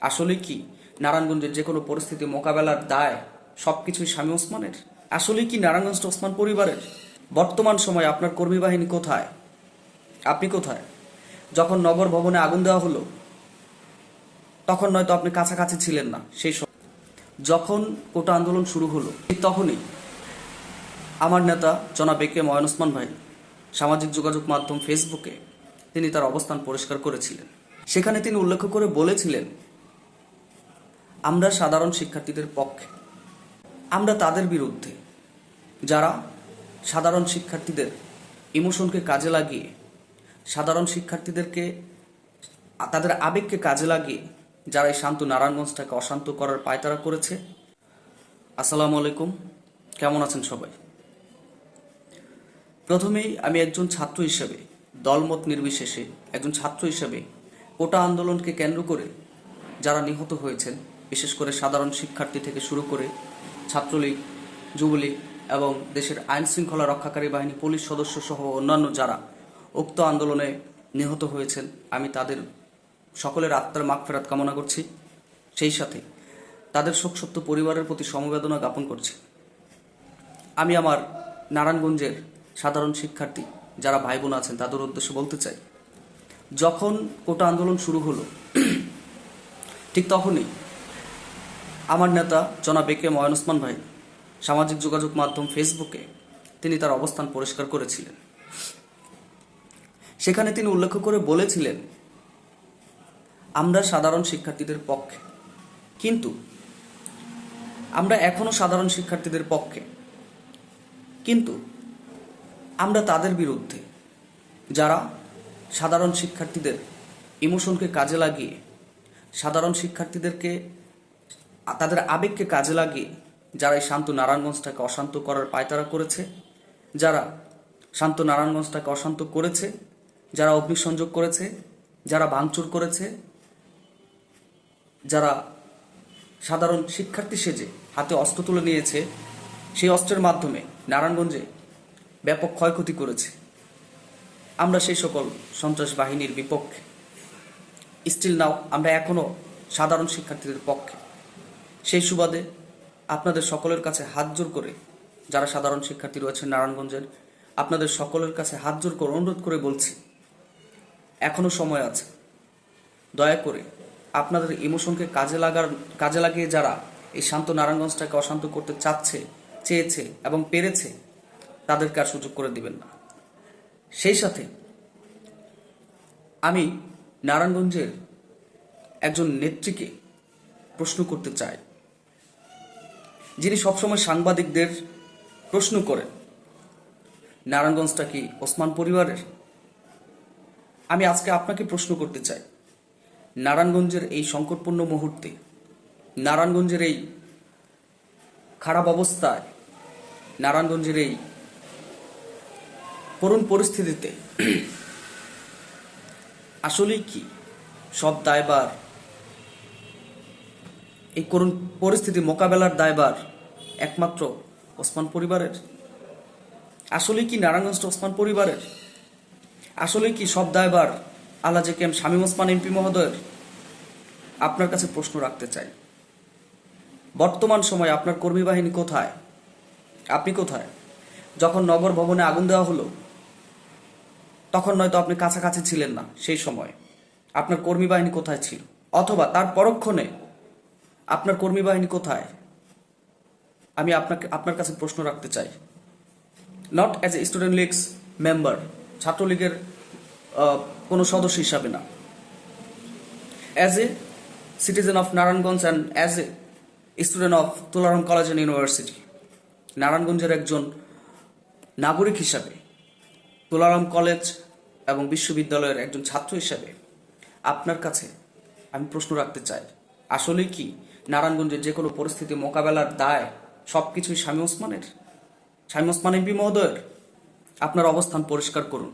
আসলে কি? নারায়ণগঞ্জের যে কোনো পরিস্থিতি মোকাবেলার দায় সবকিছুই স্বামী ওসমানের? আসলে কি নারায়ণগঞ্জ ওসমান পরিবারের? বর্তমান সময়ে আপনার কর্মী বাহিনী কোথায়? আপনি কোথায়? যখন নগর ভবনে আগুন দেওয়া হলো, তখন নয়তো আপনি কাছাকাছি ছিলেন না সেই সময়। যখন কোটা আন্দোলন শুরু হলো তখনই আমার নেতা জনাব এ কে ময়ন ওসমান ভাই সামাজিক যোগাযোগ মাধ্যম ফেসবুকে তিনি তার অবস্থান পরিষ্কার করেছিলেন। সেখানে তিনি উল্লেখ করে বলেছিলেন আমরা সাধারণ শিক্ষার্থীদের পক্ষে, আমরা তাদের বিরুদ্ধে, যারা সাধারণ শিক্ষার্থীদের ইমোশনকে কাজে লাগিয়ে, সাধারণ শিক্ষার্থীদেরকে, তাদের আবেগকে কাজে লাগিয়ে, যারা এই শান্ত নারায়ণগঞ্জটাকে অশান্ত করার পায়তারা করেছে। আসসালামু আলাইকুম, কেমন আছেন সবাই? প্রথমেই আমি একজন ছাত্র হিসেবে, দলমত নির্বিশেষে একজন ছাত্র হিসেবে কোটা আন্দোলনকে কেন্দ্র করে যারা নিহত হয়েছেন বিশেষ করে সাধারণ শিক্ষার্থী থেকে শুরু করে ছাত্রলীগ, যুবলীগ এবং দেশের আইন শৃঙ্খলা রক্ষাকারী বাহিনী, পুলিশ সদস্য সহ অন্যান্য যারা উক্ত আন্দোলনে নিহত হয়েছেন, আমি তাদের সকলের আত্মার মাগফেরাত কামনা করছি। সেই সাথে তাদের শোকসত্য পরিবারের প্রতি সমবেদনা জ্ঞাপন করছি। আমি আমার নারায়ণগঞ্জের সাধারণ শিক্ষার্থী যারা ভাই বোন আছেন, তাদের উদ্দেশ্যে বলতে চাই, যখন কোটা আন্দোলন শুরু হলো, ঠিক তখনই আমার নেতা জনাব এ কে ময়ন ওসমান ভাই সামাজিক যোগাযোগ মাধ্যম ফেসবুকে তিনি তার অবস্থান পরিষ্কার করেছিলেন। সেখানে তিনি উল্লেখ করে বলেছিলেন, আমরা সাধারণ শিক্ষার্থীদের পক্ষে, কিন্তু আমরা এখনও সাধারণ শিক্ষার্থীদের পক্ষে, কিন্তু আমরা তাদের বিরুদ্ধে, যারা সাধারণ শিক্ষার্থীদের ইমোশনকে কাজে লাগিয়ে, সাধারণ শিক্ষার্থীদেরকে তাদের আবেগকে কাজে লাগিয়ে যারা এই শান্ত নারায়ণগঞ্জটাকে অশান্ত করার পায়তারা করেছে, যারা শান্ত নারায়ণগঞ্জটাকে অশান্ত করেছে, যারা অগ্নিসংযোগ করেছে, যারা ভাঙচুর করেছে, যারা সাধারণ শিক্ষার্থী সেজে হাতে অস্ত্র তুলে নিয়েছে, সেই অস্ত্রের মাধ্যমে নারায়ণগঞ্জে ব্যাপক ক্ষয়ক্ষতি করেছে। আমরা সেই সকল সন্ত্রাস বাহিনীর বিপক্ষে। স্টিল নাও আমরা এখনও সাধারণ শিক্ষার্থীদের পক্ষে। সেই সুবাদে আপনাদের সকলের কাছে হাত জোর করে, যারা সাধারণ শিক্ষার্থী রয়েছেন নারায়ণগঞ্জের, আপনাদের সকলের কাছে হাত জোর করে, অনুরোধ করে বলছি, এখনও সময় আছে। দয়া করে আপনাদের ইমোশনকে কাজে লাগার, কাজে লাগিয়ে যারা এই শান্ত নারায়ণগঞ্জটাকে অশান্ত করতে চাচ্ছে, চেয়েছে এবং পেরেছে, তাদেরকে আর সুযোগ করে দিবেন না। সেই সাথে আমি নারায়ণগঞ্জের একজন নেত্রীকে প্রশ্ন করতে চাই। যিনি সবসময় সাংবাদিকদের প্রশ্ন করেন, নারায়ণগঞ্জটা কি ওসমান পরিবারের? আমি আজকে আপনাকে প্রশ্ন করতে চাই, নারায়ণগঞ্জের এই সংকটপূর্ণ মুহূর্তে, নারায়ণগঞ্জের এই খারাপ অবস্থায়, নারায়ণগঞ্জের এই করুণ পরিস্থিতিতে, আসলেই কি সব দায়বার এই করুণ পরিস্থিতি মোকাবেলার দায়বার একমাত্র ওসমান পরিবারের? আসলে কি নারায়ণগঞ্জ ওসমান পরিবারের? আসলে কি সব দায়বার আল্লাহ জে কেম শামীম ওসমান এমপি মহোদয়ের? আপনার কাছে প্রশ্ন রাখতে চাই। বর্তমান সময়ে আপনার কর্মী বাহিনী কোথায়? আপনি কোথায়? যখন নগর ভবনে আগুন দেওয়া হলো, তখন নয়তো আপনি কাছাকাছি ছিলেন না সেই সময়। আপনার কর্মী বাহিনী কোথায় ছিল? অথবা তার পরক্ষণে আপনার কর্মী বাহিনী কোথায়? আমি আপনাকে, আপনার কাছে প্রশ্ন রাখতে চাই। Not as a student league's member ছাত্রলীগের কোনো সদস্য হিসাবে না। As a citizen of Narayanganj and as a student of Tularam college and university নারায়ণগঞ্জের একজন নাগরিক হিসাবে তুলারাম কলেজ এবং বিশ্ববিদ্যালয়ের একজন ছাত্র হিসাবে, আপনার কাছে আমি প্রশ্ন রাখতে চাই। আসলে কি নারায়ণগঞ্জের যে কোনো পরিস্থিতি মোকাবেলার দায় সব কিছুই স্বামী ওসমানের। স্বামী ওসমান এমপি মহোদয়ের আপনার অবস্থান পরিষ্কার করুন।